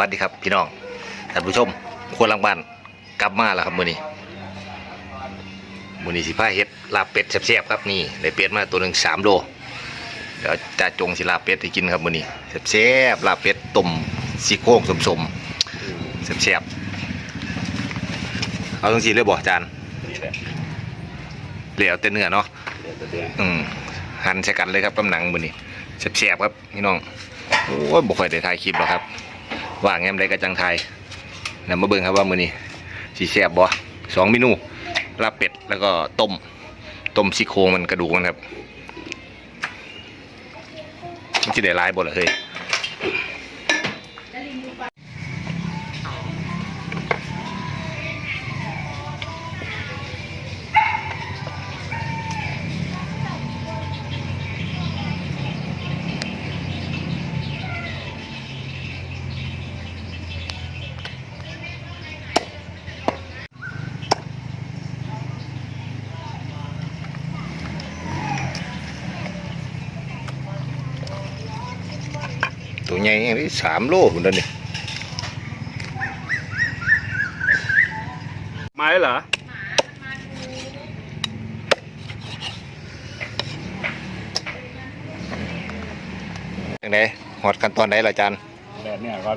วัสดีครับพี่น้องท่านผู้ชมครัวหลังบ้านกลับมาแล้วครับมื้อนี้มื้อนี้สิพาเฮ็ดลาบเป็ดแซ่บๆครับนี่ได้เป็ดมาตัวหนึง3โลเดี๋ยวจะจงสิลาบเป็ดให้กินครับมื้อนี้แซ่บๆลาบเป็ดต้มซี่โครงสมๆแซ่บๆเอาจังซี่เลยบ่อาจารย์นี่แหละเหลียวแต่เนื้อเนาะเดี๋ยวจะเดือนอืมหั่นใส่กันเลยครับกำหนังมื้อนี้แซ่บๆครับพี่น้องโอ้ยบ่ค่อยได้ถ่ายคลิปหรอกครับ ว่างแงมไดก็จังไทยนะมาเบิ่งครับว่ามื้อนี้สีแซ่บบ่สองเมนูลาบเป็ดแล้วก็ต้มต้มซี่โครงมันกระดูกมันครับมันจะได้หลายบ่ล่ะเฮ้ย ตัวใหญ่อย่างนี้สามโลพุ่นเด้อนี่ไม้เหรอจังไดฮอดขั้นตอนใดล่ะอาจารย์แบบเนี้ยก็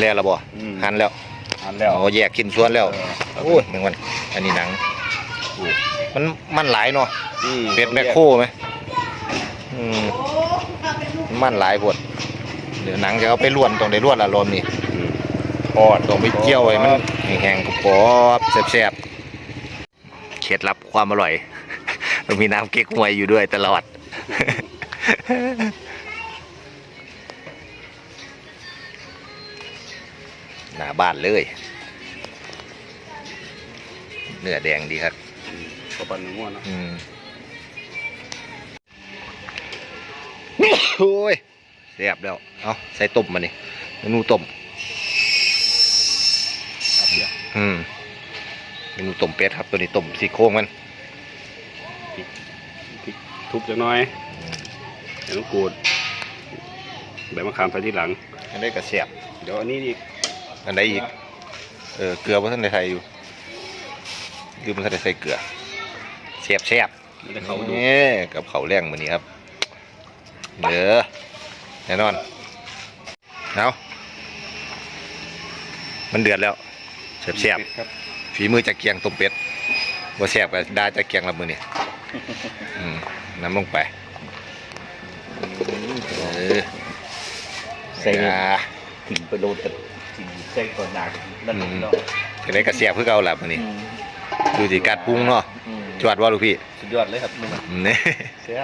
แล้วล่ะบ่อืม หั่นแล้วอันแล้วอ๋อแยกกินส่วนแล้วเออโอ้ยแมงวันอันนี้หนัง มันมันหลายเนาะ อืมเป็ดแมคโครไหมอืมมันหลายปวดเดี๋ยวหนังจะเอาไปล้วนตรงได้ล้วนละลมนี่อืมทอดต้องไปเจียวไว้มันแห้งๆกรอบๆแซ่บๆเคล็ดลับความอร่อยต้องมีน้ำเก๊กฮวยอยู่ด้วยตลอดหน้าบ้านเลยเนื้อแดงดีครับกระปันง่วนเนาะอืมโอ้ย เสียบแล้วเอาใส่ต้มมานี่เมนูต้มครับเดี๋ยวอืมเมนูต้มเป็ดครับตัวนี้ต้มซี่โครงมันพริกทุบจังน้อยเดี๋ยวต้องกูดใบมะขามใส่ที่หลัง อันนี้ก็เสียบเดี๋ยวอันนี้อีกอันใดอีกเออเกลือว่าท่านได้ใส่อยู่คือมันท่านได้ใส่เกลือเสียบเสียบมันจะเข้าดูนี่กับเขาวแรงมือนี้ครับเด้อแน่นอนเอามันเดือดแล้วเสียบเสียบเป็ดครับฝีมือจากเกียงต้มเป็ดว่าแซ่บก็ได้จากเกียงละมือนี่อืมน้ำลงไปเออใส่อ่าถึงไปโดนแต่ถึงใส่ก่อนหนักนั่นอืมเนาะจะได้กระเสียบเพื่อเก่าละมือนี่ดูสิการปรุงเนาะอืมจวดว่าลูกพี่สุดยอดเลยครับมึงอืมเนี่ยเสีย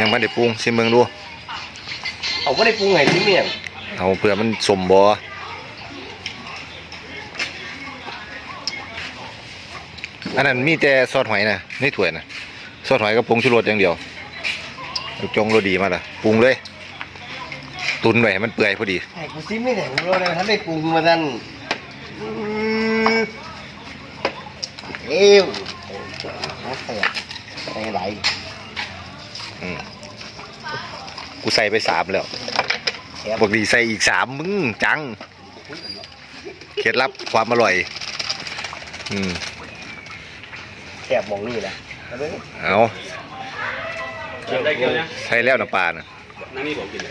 ยังไม่ได้ปรุงชิมเมืองดู เอาไม่ได้ปรุงไงที่เมียงเอาเผื่อมันสมบออันนั้นมีแต่ซอสหอยนะในถ้วยนะซอสหอยกับผงชูรสอย่างเดียวเอาจงโรดีมาละปรุงเลย ตุนไว้ให้มันเปื่อยพอดีไอ้กูซิไม่ได้รู้เลยท่านได้ปรุงมาดันอืมเอ้วเอาใส่ใส่ไหลอืม กูใส่ไปสามแล้วบอกดีใส่อีกสามมึงจัง เคล็ดลับความอร่อย อืมแคบมองนี่นะเอาเลยเอาได้เกี่ยวนะใส่แล้วน้ำปลานะนั่นนี่ผมกินเลย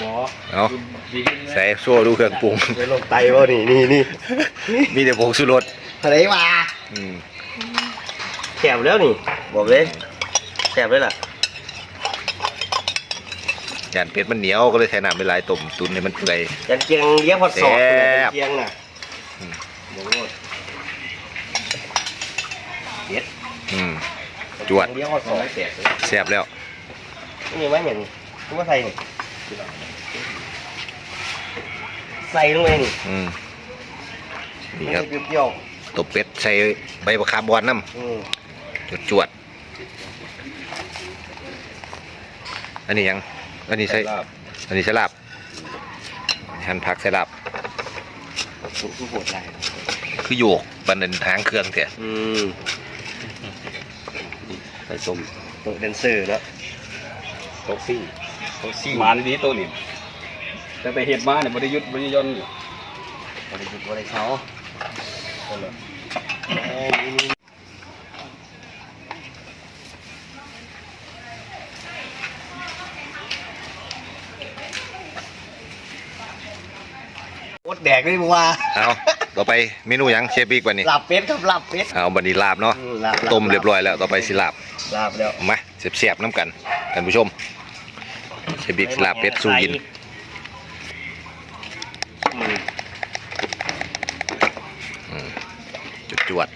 หมอเอาใส่โซ่ดูเครื่องปรุงไปลงไตวะนี่นี่นี่มีแต่ผงชูรสอะไรวะอืมแคบแล้วนี่ บอกเลยแคบเลยล่ะ ยานเป็ดมันเหนียวก็เลยใส่น้ำไปหลายต้มตุนให้มันเปื่อย ยันเกียงเลี้ยงพอสอบแซ่เลยบยันเกียงน่ะอืมบอกโลดเด็ดอืม จวด เลี้ยงพอสอบแตกเลยแซ่บแล้วนี่ไหมเหม็นกูว่าใส่นี่ใส่ลงไปนี่อืมนี่มันครับจะเปรี้ยวตบเป็ดใส่ใบมะขามบอนน้ๆอืมำจวดๆอันนี้ยัง อันนี้ใส่ลาบอันนี้ใส่ลาบหั่นผักใส่ลาบสุกโหดได้คือโยกบันเดินทางเครื่องเถอะอืมใส่ส้มตัวแดนเซอร์แล้วโต๊ะซิ่งตัวซี่หมาดีๆตัวนี้แต่ไปเห็ดมาเนี่ยบริยุทธ์บริยนต์อยู่บริสุทธิ์บริเขา เอ้ยนี่โคตรแดกเลยมึงว่าเอาต่อไปเมนูหยังเชฟบิ๊กวันนี้ลาบเป็ดครับลาบเป็ด เอาบันนี้ลาบเนาะอืลาบลาบ ต้มเรียบร้อยแล้วต่อไปสิลาบลาบแล้วมาเสียบๆน้ำกันท่านผู้ชมเชฟบิ๊กสิลาบเป็ดสู้กินอืมจุดจวด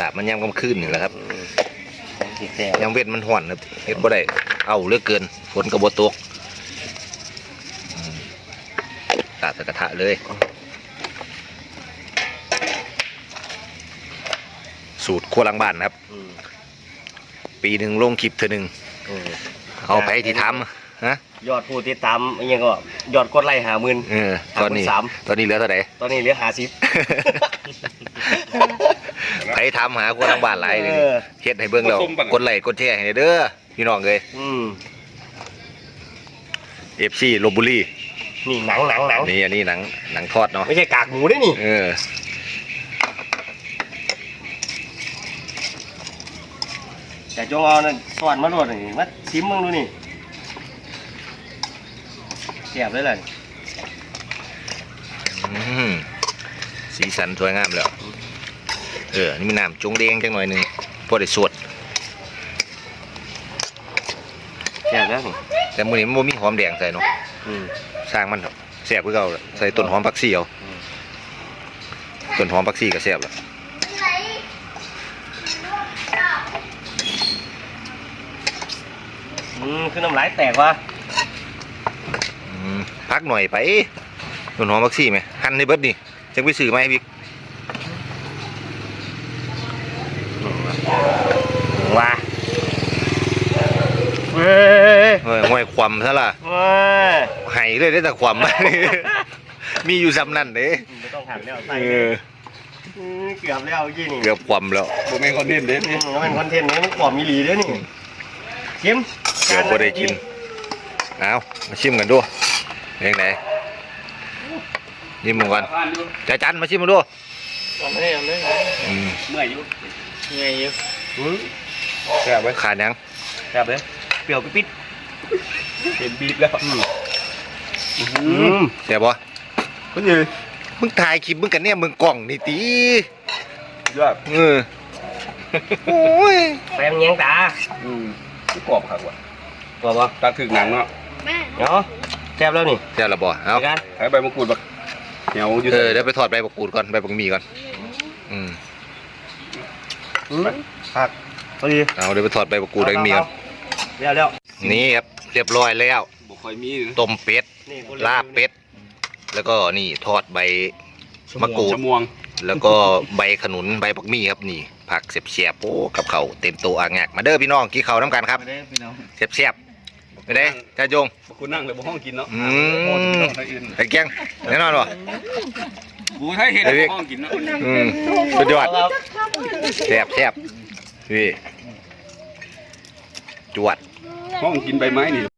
ลาบมันยำกำคืนนี่แหละครับสิแซ่บยังเว้นมันห่อนครับเฮ็ดบ่ได้เอาเหลือกเกินฝนกระบตกอืม ตาดใส่กระทะเลย สูตรครัวหลังบ้านครับอืมปีหนึ่งลงคลิปเธอหนึ่งอืมเอาไปที่ทำฮะยอดผู้ติดตามอิหยังก็ยอดกดไลค์หาหมื่นเออตอนนี้สามตอนนี้เหลือเท่าไหร่ตอนนี้เหลือหาสิบไปทำหาครัวหลังบ้านหลายเลยเออเฮ็ดให้เบิ่งแล้วกดไลค์กดแชร์ให้เด้อพี่น้องเลยอืม FC ลบบุรี นี่หนังหนังหนังนี่อันนี้หนังหนังทอดเนาะไม่ใช่กากหมูด้วยนี่ เออแต่จงเอานั่นสอนมาโหลดนี่มาชิมมึงดูนี่เสียบเลยเลยอืมสีสันสวยงามแล้ว เออ นี่มีน้ำจงแดงจังหน่อยหนึงพอได้สวด เสียบแล้วนี่แต่มื้อนี้มันบ่มีหอมแดงใส่เนาะอืมสร้างมันเถอะแซ่บคือเก่าล่ะใส่ต้นหอมผักชีเอาอืมต้นหอมผักชีก็แซ่บแล้วอืมคือน้ำลายแตกว่ะอืมพักหน่อยไปต้นหอมผักชีไหมหั่นให้เบิดนี่จังไปซื้อมาให้บิ๊ก ว่าเว้ย เฮ้ยห้วย ความซะล่ะเว้ยไห้เลยได้แต่ความ มีอยู่ซ้ำนั่นเด้ไม่ต้องหันแล้วใส่เอเลยอมเกือบแล้วยี่นี่เกือบความแล้วผมเป็นคนเด่นเด่นอืมแล้วเป็นคอนเทนต์นี้มันขวบมีหลีด้วยนี่ชิมเกือบบ่ได้กินเอามาชิมกันดูเป็นไงนี่มึงก่อนผ่านดูจ่าจันมาชิมมาดูเอาไม่เอาไม่อืมเมื่อยอยู่ไงอยู่อืมแซ่บไว้ขาดยังแบบเลยเปรี้ยวปิด เห็นบีบแล้วๆอืมอืมเสียบ่คุณยืนมึงถ่ายคลิปมึงกันเนี่ยมึงกล่องนี่ตียอดเออโอ้ยแปมแยงตาอืมที่กรอบครับว่ะตัวบ่ตักถึงหนังเนาะเนาะแซ่บแล้วนี่เดี๋ยวละบ่เอาไปกันใช้ใบมะกรูดบักเหนียวอยู่เออเดี๋ยวไปถอดใบบักกูดก่อนใบบักหมีก่อนอืมอืมผักพอดีเอาเดี๋ยวไปถอดใบบักกูดใบบักหมีก่อนเร็วเร็ว นี่ครับเรียบร้อยแล้วบ่ค่อยมีต้มเป็ดนี่ลาบเป็ด แล้วก็นี่ทอดใบมะกรูดชะมวงแล้วก็ใบขนุนใบบักมี่ครับนี่ ผักเสียบๆโอ้กับเขาวเต็มโตะอ่างแงกมาเด้อพี่น้องกินข้าวน้ำกันครับไปเด้อพี่น้องเสียบๆไปได้จ้าจงบ่คุณนั่งเลยบ่ห้องกินเนาะอืมโอ้ยน้องไทยอื่นไอ้แกงแน่นอนวะกูให้เห็นไอ้เว้ยห้องกินเนาะอืมสุดยอดครับแซ่บแซ่บพี่จวด ห้องกินใบไม้นี่